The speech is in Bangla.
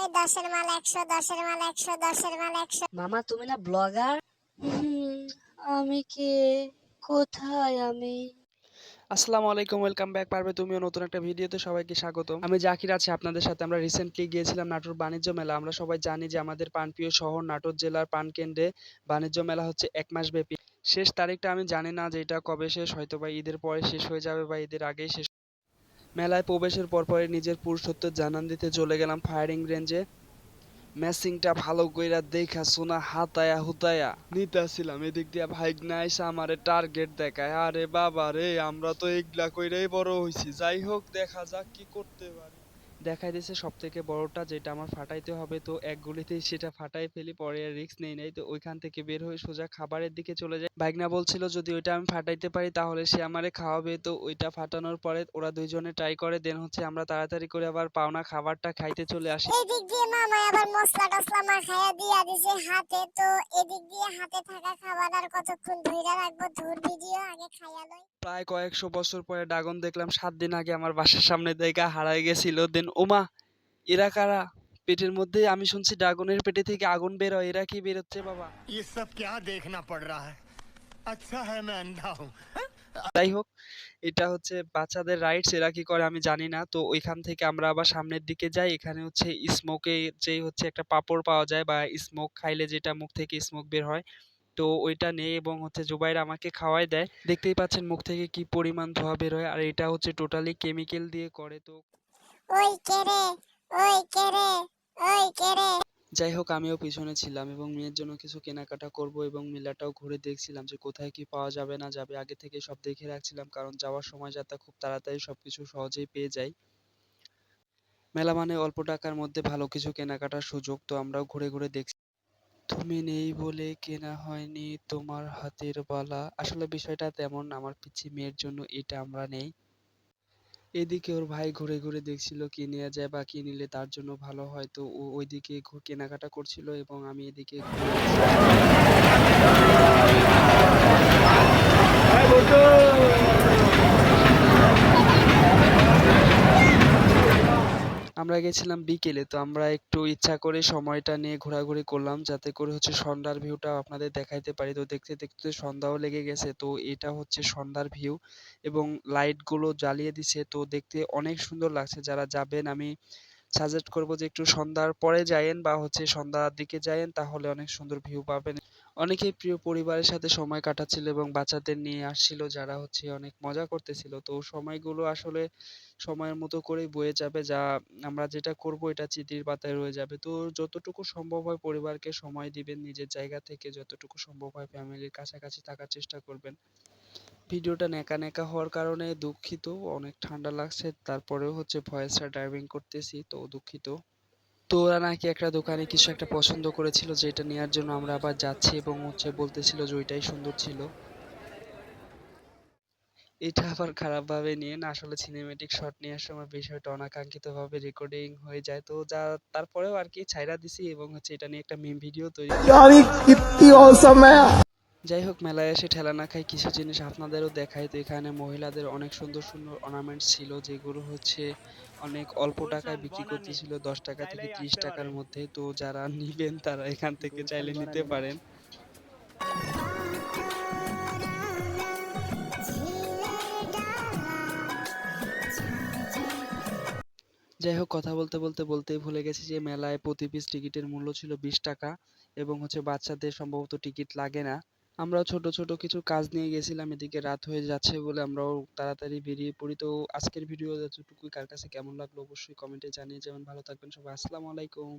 এই দশের মাল একশো দশের মাল একশো দশের মাল একশো। মামা তুমি না ব্লগার? আমি কে? কোথায় আমি? আসসালামু আলাইকুম ওয়েলকাম ব্যাক পারবে তুমিও নতুন একটা ভিডিওতে সবাইকে স্বাগত আমি জাকির আছি আপনাদের সাথে। আমরা রিসেন্টলি গিয়েছিলাম নাটোর বাণিজ্য মেলা। আমরা সবাই জানি যে আমাদের পানপ্রিয় শহর নাটোর জেলার পানকেন্দ্রে বাণিজ্য মেলা হচ্ছে এক মাস ব্যাপী। শেষ তারিখটা আমি জানি না যে এটা কবে শেষ হয়তো বা ঈদের পরে শেষ হয়ে যাবে বা ঈদের আগেই শেষ মেলায় প্রবেশের পরপরই নিজের পুরুষত্ব জানান দিতে চলে গেলাম ফায়ারিং রেঞ্জে। ম্যাচিংটা ভালো কইরা দেখা শোনা হাতায়া হুতায়া। নিতাছিলাম এদিক দিয়া ভাইগনা এসে আমারে টার্গেট দেখায়। আরে বাবা রে আমরা তো এগুলা কইরাই বড় হইছি। যাই হোক, দেখা যাক কি করতে পারি। দেখাই দিছে সব থেকে বড়টা যেটা আমার ফাটাইতে হবে। তো এক গুলিতেই সেটা ফাটাই ফেলি পরে আর রিস্ক নেই নাই। তো ওইখান থেকে বের হয়ে সোজা খাবারের দিকে চলে যায় ভাইগনা বলছিল যদি ওইটা আমি ফাটাইতে পারি তাহলে সে আমারে খাওয়াবে। তো ওইটা ফাটানোর পরে ওরা দুইজনে ট্রাই করে দেন হচ্ছে আমরা তাড়াতাড়ি করে আবার পাওনা খাবারটা খাইতে চলে আসি। এদিক দিয়ে মামাই আবার মশলা টসলা দিয়া দিছে হাতে। তো এদিক দিয়ে হাতে থাকা খাবার আর কতক্ষণ রাখব? ধুর ভিডিও আগে খাইয়া লই। প্রায় কয়েকশো বছর পরে ড্রাগন দেখলাম সাত দিন আগে আমার বাসার সামনে দেখা হারাই গেছিল দেন ওমা এরা কারা পেটের মধ্যে আমি শুনছি ড্রাগনের পেটে থেকে আগুন বের হয় এরা কি বেরোচ্ছে বাবা ये सब क्या देखना पड़ रहा है अच्छा है मैं अंधा हूँ যাই হোক এটা হচ্ছে বাচ্চাদের রাইটস এরা কি করে আমি জানি না তো ওইখান থেকে আমরা আবার সামনের দিকে যাই এখানে হচ্ছে স্মোকে যেই হচ্ছে একটা পাপড় পাওয়া যায় বা স্মোক খাইলে যেটা মুখ থেকে স্মোক বের হয় তো ওইটা নেই এবং হচ্ছে জুবাইর আমাকে খাওয়াই দেয় দেখতেই পাচ্ছেন মুখ থেকে কি পরিমাণ ধোঁয়া বের হয় আর এটা হচ্ছে টোটালি কেমিক্যাল দিয়ে করে তো যাই হোক, আমিও পিছনে ছিলাম এবং মেয়ের জন্য কিছু কেনাকাটা করব এবং মেলাটাও ঘুরে দেখছিলাম যে কোথায় কি পাওয়া যাবে না যাবে। আগে থেকে সব দেখে রাখছিলাম কারণ যাওয়ার সময় যাতে খুব তাড়াতাড়ি সবকিছু সহজেই পেয়ে যাই। মেলা মানে অল্প টাকার মধ্যে ভালো কিছু কেনাকাটার সুযোগ, তো আমরাও ঘুরে ঘুরে দেখছি। তুমি নেই বলে কেনা হয়নি তোমার হাতের বালা। আসলে বিষয়টা তেমন আমার পিচ্ছি মেয়ের জন্য এটা আমরা নেই। এদিকে ওর ভাই ঘুরে ঘুরে দেখছিল কি নেওয়া যায় বা কি নিলে তার জন্য ভালো হয়। তো ও ওইদিকে কেনাকাটা করছিল এবং আমি এদিকে ঘুরে আমরা গেছিলাম বিকেলে, তো আমরা একটু ইচ্ছা করে সময়টা নিয়ে ঘোরাঘুরি করলাম যাতে করে হচ্ছে সন্ধ্যার ভিউটা আপনাদের দেখাইতে পারি। তো দেখতে দেখতে সন্ধ্যাও লেগে গেছে, তো এটা হচ্ছে সন্ধ্যার ভিউ এবং লাইটগুলো জ্বালিয়ে দিছে। তো দেখতে অনেক সুন্দর লাগছে, যারা যাবেন আমি সাজেস্ট করব যে একটু সন্ধ্যার পরে যায়েন বা হচ্ছে সন্ধ্যার দিকে যায়েন, তাহলে অনেক সুন্দর ভিউ পাবেন। অনেকেই প্রিয় পরিবারের সাথে সময় কাটাচ্ছিল এবং বাচ্চাদের নিয়ে আসছিল, যারা হচ্ছে অনেক মজা করতেছিল। তো সময়গুলো আসলে সময়ের মতো করেই বয়ে যাবে, যা আমরা যেটা করব এটা চিঠির পাতায় রয়ে যাবে। তো যতটুকু সম্ভব হয় পরিবারকে সময় দিবেন, নিজের জায়গা থেকে যতটুকু সম্ভব হয় ফ্যামিলির কাছাকাছি থাকার চেষ্টা করবেন। ভিডিওটা নেকা নেকা হওয়ার কারণে দুঃখিত, অনেক ঠান্ডা লাগছে, তারপরেও হচ্ছে ভয়েসটা ড্রাইভিং করতেছি, তো দুঃখিত। তো ওরা নাকি একটা দোকানে কিছু একটা পছন্দ করেছিল যেটা নেওয়ার জন্য আমরা আবার যাচ্ছি এবং হচ্ছে বলতেছিল যে ওইটাই সুন্দর ছিল। এটা আবার খারাপ ভাবে নিয়ে না, আসলে সিনেমেটিক শট নেওয়ার সময় বিষয়টা অনাকাঙ্ক্ষিত ভাবে রেকর্ডিং হয়ে যায়। তো যা, তারপরেও আর কি ছাইরা দিছি এবং হচ্ছে এটা নিয়ে একটা মিম ভিডিও তৈরি যাই হোক, মেলায় এসে ঠেলা না খাই কিছু জিনিস আপনাদেরও দেখাই। তো এখানে মহিলাদের অনেক সুন্দর সুন্দর অর্নামেন্টস ছিল, যেগুলো হচ্ছে অনেক অল্প টাকায় বিক্রি করতেছিল, দশ টাকা থেকে ত্রিশ টাকার মধ্যে। তো যারা নিবেন, তারা এখান থেকে চাইলে নিতে পারেন। যাই হোক, কথা বলতে বলতে বলতেই ভুলে গেছি যে মেলায় প্রতি পিস টিকিটের মূল্য ছিল বিশ টাকা এবং হচ্ছে বাচ্চাদের সম্ভবত টিকিট লাগে না। আমরাও ছোট ছোট কিছু কাজ নিয়ে গেছিলাম, এদিকে রাত হয়ে যাচ্ছে বলে আমরাও তাড়াতাড়ি বেরিয়ে পড়ি। তো আজকের ভিডিও যতটুকুই কার কাছে কেমন লাগল অবশ্যই কমেন্টে জানিয়ে যাবেন। ভালো থাকবেন সবাই। আসসালামু আলাইকুম।